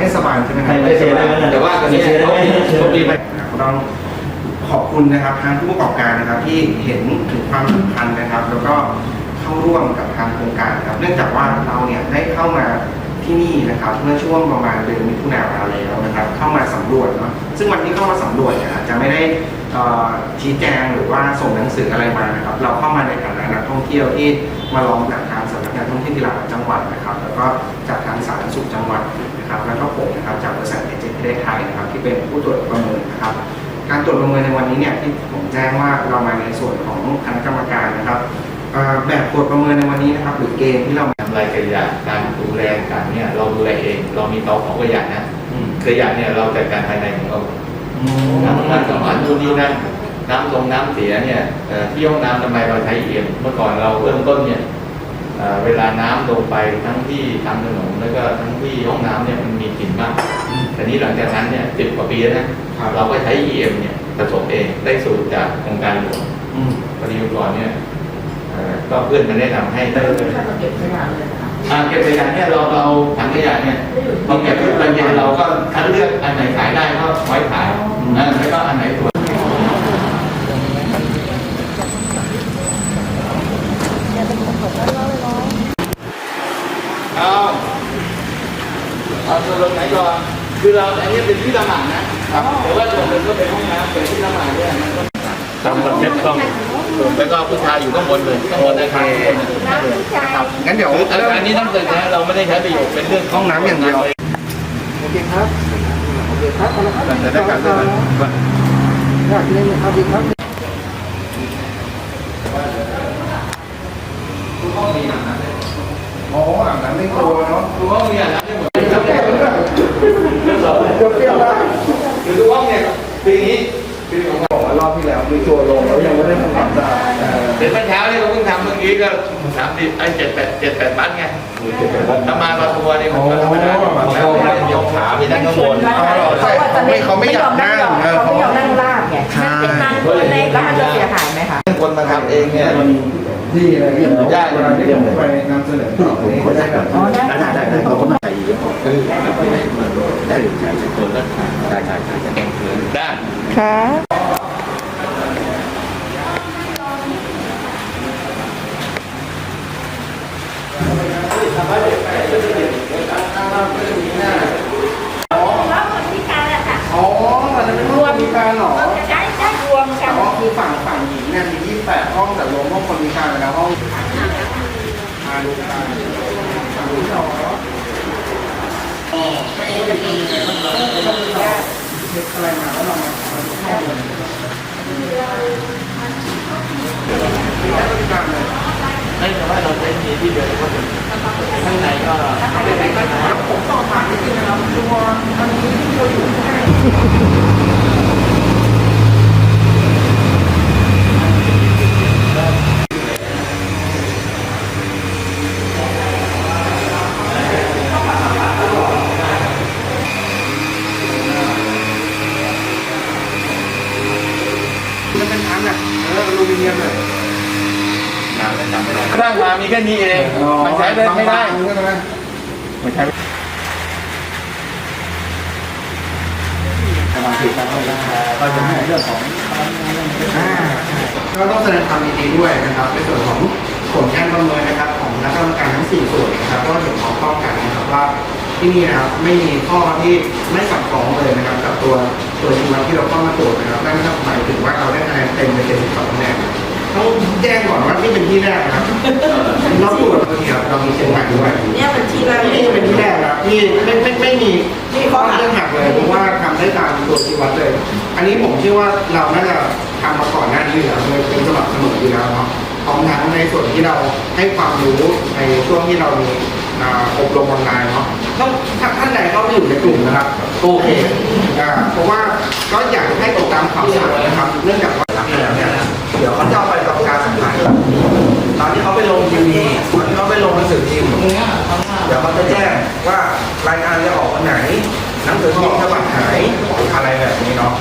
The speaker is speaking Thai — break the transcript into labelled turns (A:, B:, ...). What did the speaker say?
A: เทศบาลใช่ไหมครัไม่ไม่เชียร์ได้ไหม
B: แต่ว่าตอนนี้เชียร์ได้ไหมโชคดี
C: ไป
A: ต้องขอบคุณนะครับทางผู้ประกอบการนะครับที่เห็นถึงความสำคัญนะครับ แล้วก็เข้าร่วมกับทางโครงการครับ เนื่องจากว่าเราเนี่ยได้เข้ามาที่นี่นะครับเมื่อช่วงประมาณเดือนมิถุนายนแล้วนะครับ เข้ามาสำรวจเนาะซึ่งวันที่เข้ามาสำรวจเนี่ยอาจจะไม่ได้เอ่อชี้แจงหรือว่าส่งหนังสืออะไรมานะครับ เราเข้ามาในฐานะนักท่องเที่ยวที่มาลองจากทางสำนักงานท่องเที่ยวกีฬาจังหวัดนะครับ แล้วก็จากทาง สาธารณสุขจังหวัดนะครับแล้วก็ผมนะครับจากบริษัทเอเจนต์ประเทศไทยนะครับที่เป็นผู้ตรวจประเมินนะครับการตรวจประเมินในวันนี้เนี่ยที่ผมแจ้งว่าเรามาในส่วนของคณะกรรมการนะครับเอ่อแบบตรวจประเมินในวันนี้นะครับหรือเกณฑ์ที่เรา
C: ทำลายขยะการดูแลการเนี่ยเราดูแลเอง เรามีเตาเผาขยะนะ
A: อืม
C: ขยะเนี่ยเราจัดการภายในของเรา
A: น้ำน้ำส
C: มานนู่นนี่นั่นน้ำทรงน้ำเสียเนี่ยเอ่อที่ห้องน้ำทำไมเราใช้เอี่ยมเมื่อก่อนเราเริ่มต้นเนี่ย เอ่อเวลาน้ำลงไปทั้งที่ทางถนนแล้วก็ทั้งที่ห้องน้ำเนี่ยมันมีกลิ่นมากแต่นี้หลังจากนั้นเนี่ยสิบกว่าปีแล้วนะเราก็ใช้เอี่ยมเนี่ยผสมเองได้สูตรจากโครงการหลวง
A: อืม
C: พอดีเมื่อก่อนเนี่ยเอ่อก็เพื่อนมาแนะนำให้ได้ถ้า
D: เราเก็บขยะเลยนะคะ
C: อ่าเก็บขยะเนี่ยเราเราถังขยะเนี่ย
D: พ
C: อเก็บทุกตอนเย็นเราก็คัดเลือกอันไหนขายได้ก็ไว้ขายอ่าแล้วก็อันไหนสวย เอาเอาตัวลงไหนก่อน คือเราอันนี้เป็นที่ละหมาดนะแต่ว่าส่วนหนึ่งก็เป็นห้องน้ำเป็นที่ละหมาดเนี่ยมันก็ตามคอนเซ็ปต์ต้อง
D: แล้
C: วก็ผู้ชายอยู่ข้างบนเลยข้างบนอาคารข้างบนเลย
D: ครับ
A: งั้นเดี๋ยวออาคารน
C: ี้ต้องเกิดนะเราไม่ได้ใช้ประโยชน์เป็นเรื่องห้องน้ำอย่างเดียว
A: โอเคครับโอเคครับแต่ได้การเลยอยากเล่นครับดีครับ
C: คุณห้องมีนะครับ
A: ออาบน้ำในตัวเนาะ
C: ดูห้องเนี่ยนะไม่หมดเดี๋ยวเปรี้ยวแล้วเรื่องสองเดี๋ยวเปรี้ยวแล้วคือดูห้องเนี่ยปีนี้ปีของ
A: บอกว่ารอบที่แล้วมีตัวลงแล้วยังไม่ได้ทำความสะอาดเออเดี๋ยวเม
C: ื่อเช้าเนี่ยเราเพิ่งทำเมื่อกี้ก็สามสิบไอ้เจ็ดแปดเจ็ดแปดบัตไงถ้ามาประทัวร์นี่มันก็ธรรมดาแล้วเนี่ยยกขามีทั้งข้างบนใช่
D: ไม่เขาไม่อยากนั่งเออเขา
A: ดีเลยที่ผมได้เวลาที่ผมไปนำเสนอข่าวนี้ก็ได้ได้
C: ได้ได้ได้ได้ได้เขาก็มาใส่คือได้ใช้ใช้ได้ได้ได้ใช่ใช่ใช่ได้
D: ค่ะ
A: แล้
D: วคนพิการอะค่ะ
A: อ๋อมันจะเป็นรวมมีการเหรอ จะใช้
D: ใช้รวมกัน อ๋อ
A: คือฝั่งฝั่งหญิงเนี่ยมี 28 ห้องแต่รวมห้องคนพิการไปแล้วห้องมาดูกันดูหรออ๋อไม่ได้เป็นยังไงบ้างเราต้องมีเช็คอะไรมาแล้วเรามาทำข้อมูล
D: มีแค่ค
A: นพิการเลย
C: ไม่แต่ว่าเราใช้มีที่เดียวก็เป็น
D: ข้างใน
C: ก็
A: ผมสอบถามนิดนึงนะครับตัวอันนี้ที่เราอยู่ข้างใน มันเป็นชั้นอะเอ ออลูมิเนียเลย
C: ร้างมามีแค่นี้เองมันใช้ได้ไม่ได้ไม่ใช้
B: สมาธิการทำงาก็จะให้เรื่องของ
A: ก็ต้องแสดงความยินดีด้วยนะครับในส่วนของผลการประเมินนะครับของคณะกรรมการทั้ง4ส่วนนะครับก็เห็นพ้องต้อกันนะครับว่าที่นี่นะครับไม่มีข้อที่ไม่สับสองเลยนะครับกับตัว ตัวชีวัดที่เราเข้ามาตรวจนะครับนั่นก็หมายถึงว่าเราได้คะแนนเต็มไปเต็มสองคะแนนต้องแจ้งก่อนว่านี่เป็นที่แรกนะครับเราตรวจเราเนี่ยเรามีเชียงใหม่ด้วยเนี่ย
D: มันที่เรานี่เป็นที่แร
A: กครับที่ไม่ไม่ไม่มีไม่ข้อเรื่องหักเลยเพราะว่าทำได้ตามตัวชี้วัดเลย อันนี้ผมเชื่อว่าเราน่าจะทำมาก่อนหน้านี้อยู่แล้วโดยเป็นสม่ำเสมออยู่แล้วเนาะพร้อมทั้งในส่วนที่เราให้ความรู้ในช่วงที่เรามีอ่าอบรมออนไลน์เนาะต้องถ้าท่านใดเข้าไปอยู่ในกลุ่มนะครับ โอเคเพราะว่าก็อยากให้ติดตามข่าวสารนะครับเรื่องจากวาหลังแล้เนี่ยเดี๋ยวเขาจะไปปรกาศสัมพันธ์ตอนที่เขาไปลงทีวีตอนที่เขาไปลงหนังสือพิมพ์
C: เดี๋
A: ยวเขาจะแจ้งว่ารายงานจะออกวันไหนหนังสือพิมพ์ฉบับไหนอะไรแบบนี้เนาะ